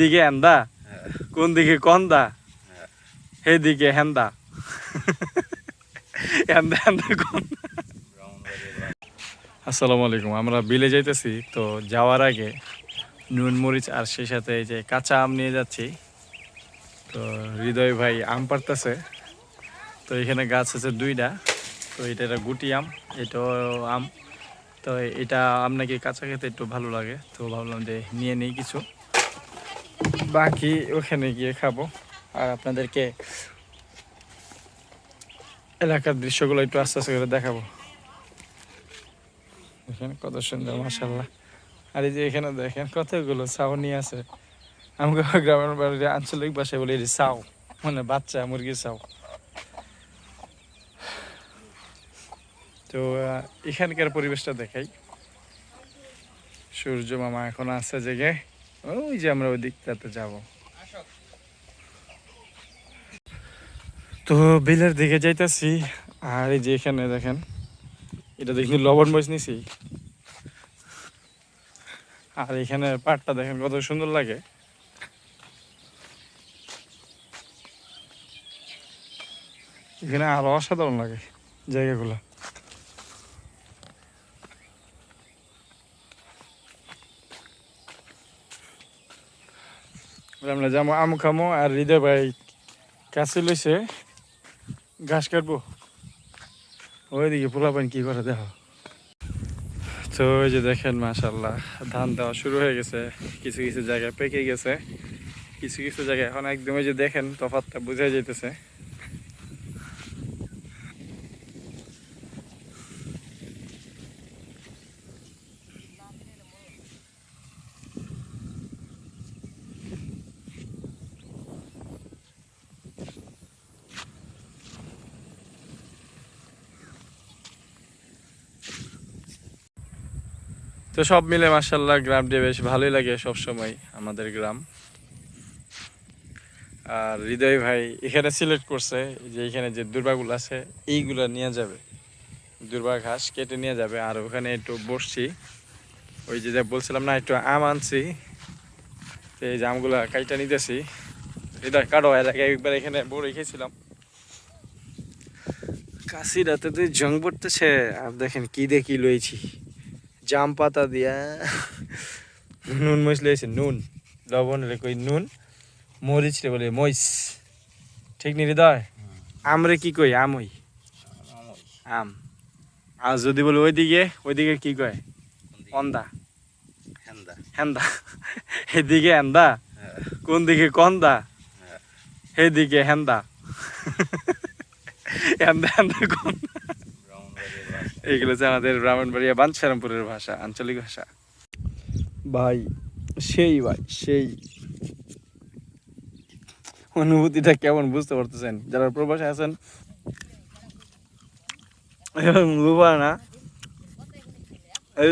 দিকে এন্দা কোন দিকে কন্দা সেদিকে হেন্দা। এন্দা এন্দা কন্দা। আসসালামু আলাইকুম আমরা বিলে যাইতেছি তো যাওয়ার আগে নুন মরিচ আর সেই সাথে এই যে কাঁচা আম নিয়ে যাচ্ছি। তো হৃদয় ভাই আম পারতেছে তো এখানে গাছ আছে দুইটা তো এটা একটা গুটি আম এটাও আম। তো এটা আম নাকি কাঁচা খেতে একটু ভালো লাগে তো ভাবলাম যে নিয়ে নিই কিছু। বাকি ওখানে গিয়ে খাব। আর আপনাদেরকে এলাকার দৃশ্যগুলো একটু আস্তে আস্তে করে দেখাবো। দেখেন কত সুন্দর মাসাল্লাহ আর এই যে এখানে দেখেন কতগুলো ছাউনি আছে। আমাকে গ্রামের বাড়ির আঞ্চলিক ভাষায় বলে এটি চাও মানে বাচ্চা, মুরগির চাও তো এখানকার পরিবেশটা দেখাই। সূর্য মামা এখন আছে জেগে। ওই যে আমরা ওই দিকটাতে যাব। তো বিলের দিকে যাইতেছি, আর এই যে এখানে দেখেন, এটা দেখি লবণ মরিচ নিছি। আর এখানে পাটটা দেখেন কত সুন্দর লাগে। এখানে আরও অসাধারণ লাগে জায়গাগুলো। আমরা যাব, আম খামো আর হৃদয় ভাই কাছে লইছে, ঘাস কাটবো। ওইদিকে পোলাপান কি করে দেখো। তো ওই যে দেখেন মাশাল্লাহ ধান দেওয়া শুরু হয়ে গেছে। কিছু কিছু জায়গায় পেকে গেছে, কিছু কিছু জায়গায় এখন একদম ওই যে দেখেন তফাতটা বোঝা যাইতেছে। তো সব মিলে মার্শাল্লাহ গ্রামটি বেশ ভালোই লাগে সব সময় আমাদের গ্রাম। আর হৃদয় ভাই এখানে সিলেক্ট করছে যে এখানে যে দুর্বাগুলো আছে, এইগুলো নিয়ে যাবে। দুর্বা ঘাস কেটে নিয়ে যাবে। আর ওখানে একটু বসছি। ওই যে বলছিলাম না, একটু আম আনছি। তো এই যে আমগুলো কাইটা নিতেছি। হৃদয় কাটো একবার এখানে বড় রেখেছিলাম কাশিরাতে তো জং পড়তেছে, আর দেখেন কি দেখি লইছি। জাম পাতা দিয়া। নুন মরিচ লইছে নুন। লবণ রে কই নুন মরিচ রে বলে মরিচ। ঠিক নি হৃদয়? আমরে কি কই? আমই। আম। আর যদি বলে ওইদিকে ওইদিকে কি কয়? অন্দা। হেন্দা। হেন্দা। এদিকে হেন্দা? কোন দিকে কন্দা? সেদিকে হেন্দা। হেন্দা হেন্দা কন্দা এইগুলো হচ্ছে আমাদের ব্রাহ্মণবাড়িয়া বাঞ্ছারামপুরের ভাষা, আঞ্চলিক ভাষা। ভাই, সেই ভাই, সেই। অনুভূতিটা কেমন বুঝতে পারতেছেন? যারা প্রবাসে আছেন লুবা না এই